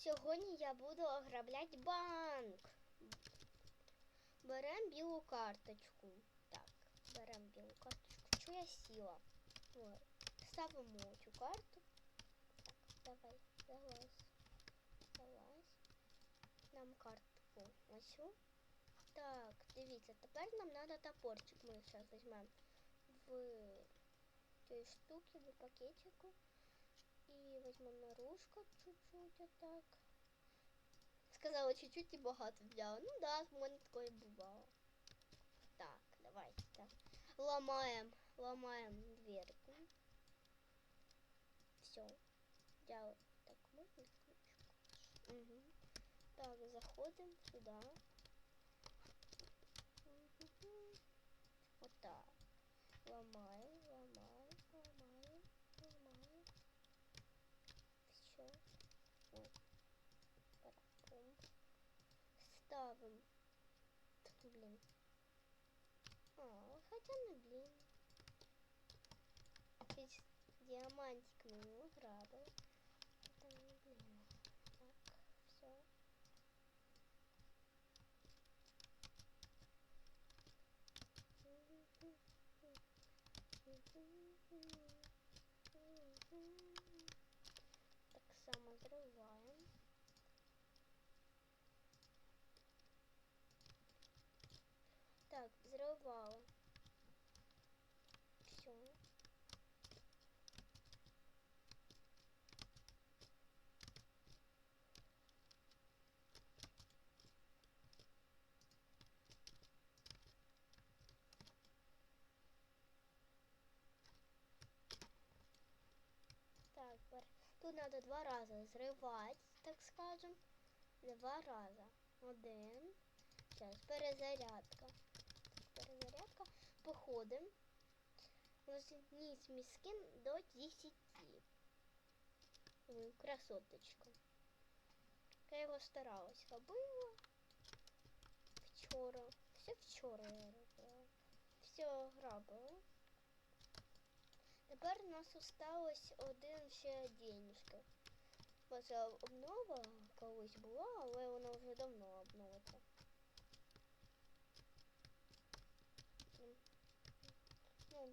Сьогодні я буду ограбляти банк. Беремо білу карточку. Так, беремо білу карточку. Чого я сіла? Ой, Ставимо цю карту. Так, давай, залазь. Залазь. Нам картку оцю. Так, дивіться, тепер нам треба топорчик. Ми зараз візьмемо в той штуки, в пакетику. І візьмемо наружку чуть-чуть отак. Сказала чуть-чуть і багато взяла. Ну да, в мене такое бувало. Так, давайте так. Ломаем, ломаем дверку. Все. Я так можно ключку? Угу. Так, заходим сюда. Мгм. Вот так. Ломаем, ломаем, Так, блин. А, хотя ну блин. Ведь диамантик мы не. Взрывала. Все. Так, тут надо два рази взривати, так скажем. Два рази. Один. Зараз перезарядка. Перезарядка. Походим. Возьміть міскин до 10. Ой, красоточка. Я його старалась робила. Вчора. Все вчора я робила. Все грабила. Тепер у нас осталось один ще денежка. Бо це обнова колись була, але вона вже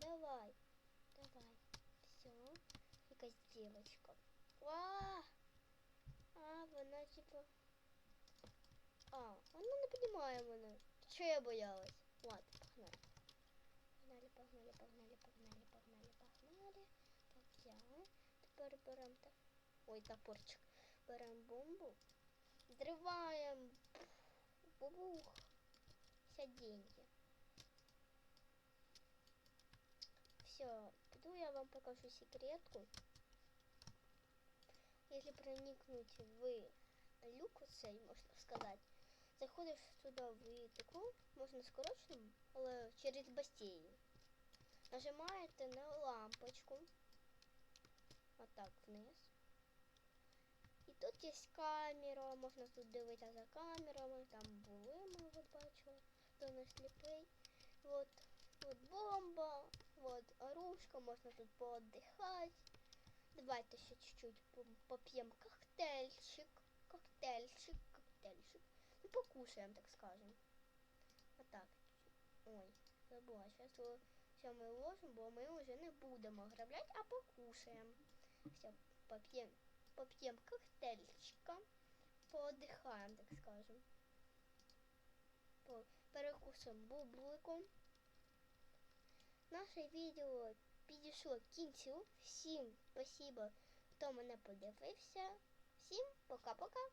давай. Давай. Все. Якась дівочка. А, а, вона типа. А, вона не піднімає мене. Що я боялась? Ладно, погнали. Погнали, погнали, погнали, погнали, погнали, погнали. Так, взяли. Тепер беремо так. Ой, топорчик. Беремо бомбу. Взриваємо. Бубух. Все деньги. Все, пойду я вам покажу секретку. Если проникнуть в люк цей, можна сказати, заходиш туди в таку, можна скороченим, але через басейн. Нажимаєте на лампочку. Отак вниз. І тут є камера, можна тут дивитися за камерами, там були ми от бачили, хто не сліпий. Оружка, можна тут поотдихати. Давайте ще чуть-чуть по- поп'ємо коктейльчик, коктейльчик, коктейльчик. Ну, покушаем, так скажем. Вот так. Ой, забула. Сейчас все ми ложимо, бо ми вже не будемо ограблять, а покушаємо. Все, поп'ємо поп'ємо коктейльчика, поотдихаємо, так скажем. По- Перекусимо бубликом. Наше відео підійшло к кінцю. Всім спасибо, хто мене подивився. Всім пока-пока.